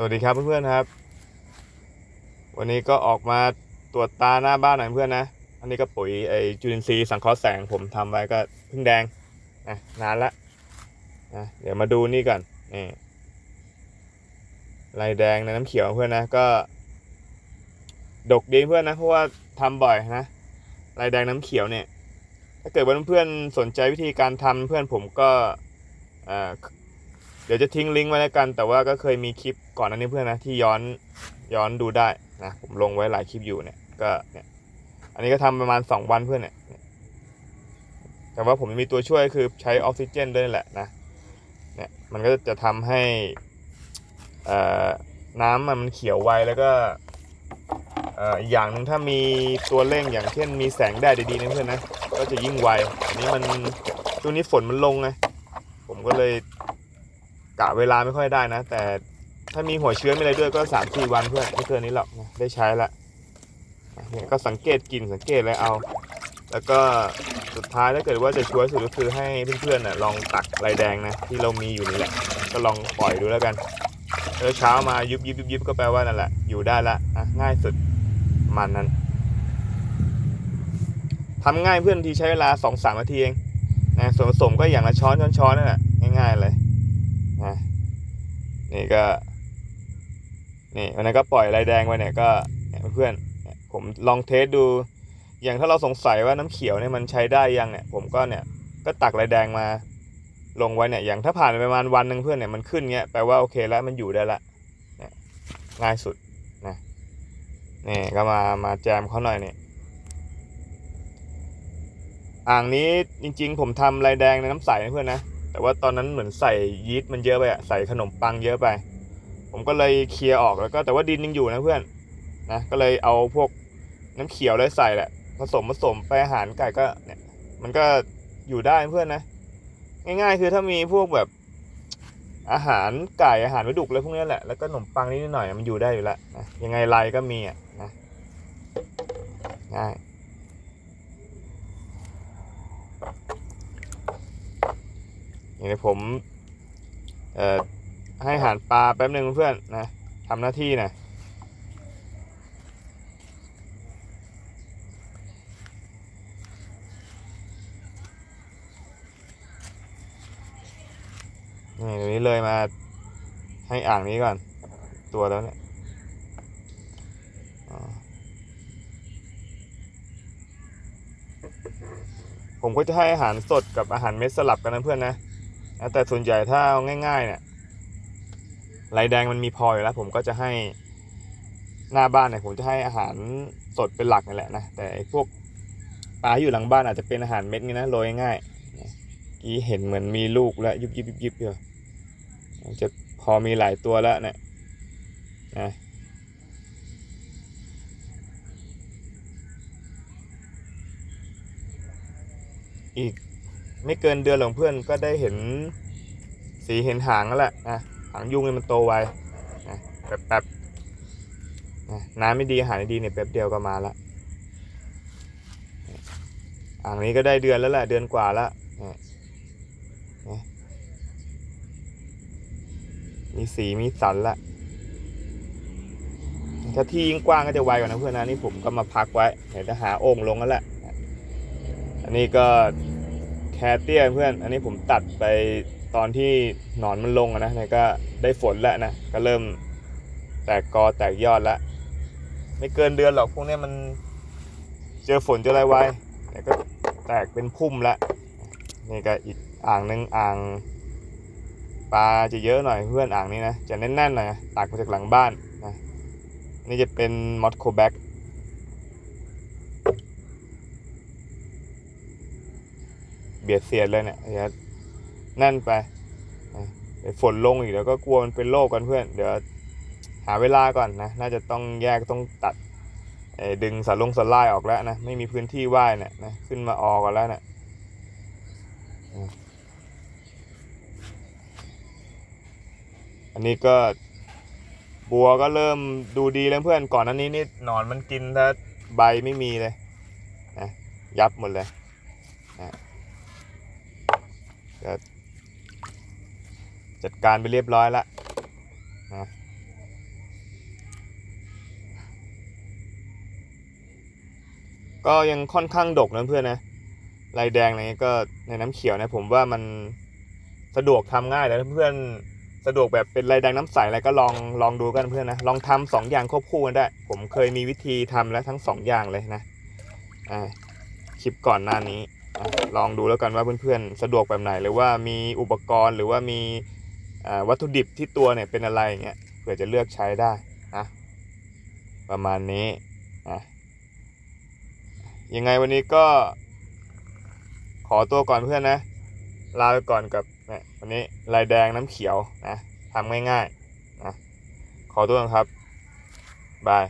สวัสดีครับเพื่อนๆครับ วันนี้ก็ออกมาตรวจตาหน้าบ้านหน่อยเพื่อนนะ อันนี้ก็ปุ๋ยไอจุลินทรีย์สังเคราะห์แสงผมทำไว้ก็เพิ่งแดงนะนานละนะเดี๋ยวมาดูนี่ก่อนนี่ลายแดงในน้ำเขียวเพื่อนนะก็ ดกดีเพื่อนนะเพราะว่าทำบ่อยนะลายแดงน้ำเขียวเนี่ย ถ้าเกิดว่าเพื่อนๆสนใจวิธีการทำเพื่อนผมก็ เดี๋ยวจะทิ้งลิงก์ไว้แล้วกัน แต่ว่าก็เคยมีคลิปก่อนหนั้านนี้เพื่อนนะที่ย้อนย้อนดูได้นะผมลงไว้หลายคลิปอยู่เนี่ยก็เนี่ยอันนี้ก็ทำประมาณ 2 วันเพื่อนเนี่ยแต่ว่าผมมีตัวช่วยคือใช้ออกซิเจนด้วยแหละนะเนี่ยมันก็จะทำให้น้ำมันเขียวไวแล้วก็อีกอย่างหนึ่งถ้ามีตัวเร่งอย่างเช่นมีแสงแดดดีๆนะเพื่อนนะก็จะยิ่งไวอันนี้มันช่วงนี้ฝนมันลงไงผมก็เลย กะเวลาไม่ค่อยได้นะ แต่ถ้ามีหัวเชื้อมีอะไรด้วยก็สามสี่วันเพื่อนไม่เกินนี้หรอกนะได้ใช้ละเนี่ยก็สังเกตกลิ่นสังเกตอะไรเอา แล้วก็สุดท้ายถ้าเกิดว่าจะช่วยสุดก็คือให้เพื่อนๆน่ะลองตักลายแดงนะที่เรามีอยู่นี่แหละ ก็ลองปล่อยดูแล้วกันเช้ามายุบยิบยุบยิบก็แปลว่านั่นแหละอยู่ได้ละง่ายสุดมันนั้นทำง่ายเพื่อนทีใช้เวลาสองสามนาทีเองนะส่วนผสมก็อย่างละช้อนช้อนช้อนนั่นแหละ นี่ก็ นี่วันนั้นก็ปล่อยลายแดงไปเนี่ยก็เพื่อนผมลองเทสดู อย่างถ้าเราสงสัยว่าน้ำเขียวเนี่ยมันใช้ได้ยังเนี่ย ผมก็เนี่ยก็ตักลายแดงมา ลงไว้เนี่ย อย่างถ้าผ่านไปประมาณวันหนึ่งเพื่อนเนี่ยมันขึ้นเงี้ยแปลว่าโอเคแล้วมันอยู่ได้ละง่ายสุดนะนี่ก็มามาแจมเขาหน่อยเนี่ยอ่างนี้จริง ๆ ผมทำลายแดงในน้ำใสนะเพื่อนนะ แต่ว่าตอนนั้นเหมือนใส่ยีสต์มันเยอะไปอะใส่ขนมปังเยอะไป ผมก็เลยเคลียร์ออกแล้วก็แต่ว่าดินยังอยู่นะเพื่อนนะก็เลยเอาพวกน้ำเขียวเลยใส่แหละผสมผสมไปอาหารไก่ก็เนี่ยมันก็อยู่ได้เพื่อนนะ ง่ายๆ คือถ้ามีพวกแบบอาหารไก่อาหารวัดุกอะไรพวกนี้แหละแล้วก็ขนมปังนิดหน่อยมันอยู่ได้อยู่แล้วนะยังไงไรก็มีอะนะง่าย อย่างนี้ผมเอ่อให้อาหารปลาแป๊บหนึ่งเพื่อนนะทำหน้าที่นะนี่เดี๋ยวนี้เลยมาให้อ่างนี้ก่อน ตัวแล้วเนี่ยผมก็จะให้อาหารสดกับอาหารเม็ดสลับกันนะเพื่อนนะ นะแต่ส่วนใหญ่ถ้าเอาง่าย ๆ เนี่ยลายแดงมันมีพออยู่แล้ว ผมก็จะให้หน้าบ้านเนี่ยผมจะให้อาหารสดเป็นหลักนี่แหละนะแต่ไอ้พวกปลาอยู่หลังบ้านอาจจะเป็นอาหารเม็ดนี่นะโรยง่ายกี้เห็นเหมือนมีลูกแล้วยุบยิบยุบยิบอยู่จะพอมีหลายตัวแล้วเนี่ยนะอีก ไม่เกินเดือนหรอกเพื่อนก็ได้เห็นสีเห็นหางแล้วแหละนะหางยุงเนี่ยมันโตไวนะแป๊บแป๊บนะน้ำไม่ดีอาหารไม่ดีเนี่ยแป๊บเดียวก็มาละอ่างนี้ก็ได้เดือนแล้วแหละเดือนกว่าละนะนะมีสีมีสันละถ้าที่ยิ่งกว้างก็จะไวกว่านะเพื่อนนะนี่ผมก็มาพักไว้เดี๋ยวจะหาโอ่งลงแล้วแหละอันนี้ก็ แคเตี้ยเพื่อน อันนี้ผมตัดไปตอนที่หนอนมันลงนะเนี่ยก็ได้ฝนแล้วนะ ก็เริ่มแตกกอแตกยอดแล้วไม่เกินเดือนหรอกพวกนี้มันเจอฝนเจออะไรไว้เนี่ยก็แตกเป็นพุ่มล้วนี่ก็อีกอ่างหนึ่งอ่างปลาจะเยอะหน่อยเพื่อนอ่างนี้นะจะแน่นๆหน่อยนะตักมาจากหลังบ้านนะนี่จะเป็นมอสโคแบ็ก เบียดเสียดเลยเนี่ยเดี๋ยวแน่นไปฝนลงอีกเดี๋ยวก็กลัวมันเป็นโรคกันเพื่อน เดี๋ยวหาเวลาก่อนนะ น่าจะต้องแยกต้องตัดดึงสารลงสลายออกแล้วนะ ไม่มีพื้นที่ว่ายเนี่ยนะ ขึ้นมาออกกันแล้วเนะี่ยอันนี้ก็บัวก็เริ่มดูดีแล้วเพื่อน ก่อนอันนี้นี่หนอนมันกินถ้าใบไม่มีเลยนะยับหมดเลย ก็จัดการไปเรียบร้อยแล้วนะก็ยังค่อนข้างดกนะเพื่อนนะลายแดงอะไรเงี้ยก็ในน้ำเขียวนะ ผมว่ามันสะดวกทำง่ายแล้วเพื่อนสะดวกแบบเป็นลายแดงน้ำใสอะไรก็ลองลองดูกันเพื่อนนะลองทำสองอย่างควบคู่กันได้ ผมเคยมีวิธีทำแล้วทั้งสองอย่างเลยนะอ่าคลิปก่อนหน้านี้ ลองดูแล้วกันว่าเพื่อนๆ สะดวกแบบไหน หรือว่ามีอุปกรณ์หรือว่ามีวัตถุดิบที่ตัวเนี่ยเป็นอะไรอย่างเงี้ยเผื่อจะเลือกใช้ได้นะประมาณนี้อะยังไงวันนี้ก็ ขอตัวก่อนเพื่อนนะ ลาไปก่อนกับเนี่ยวันนี้ลายแดงน้ำเขียวนะทำง่ายๆนะขอตัวก่อนครับบาย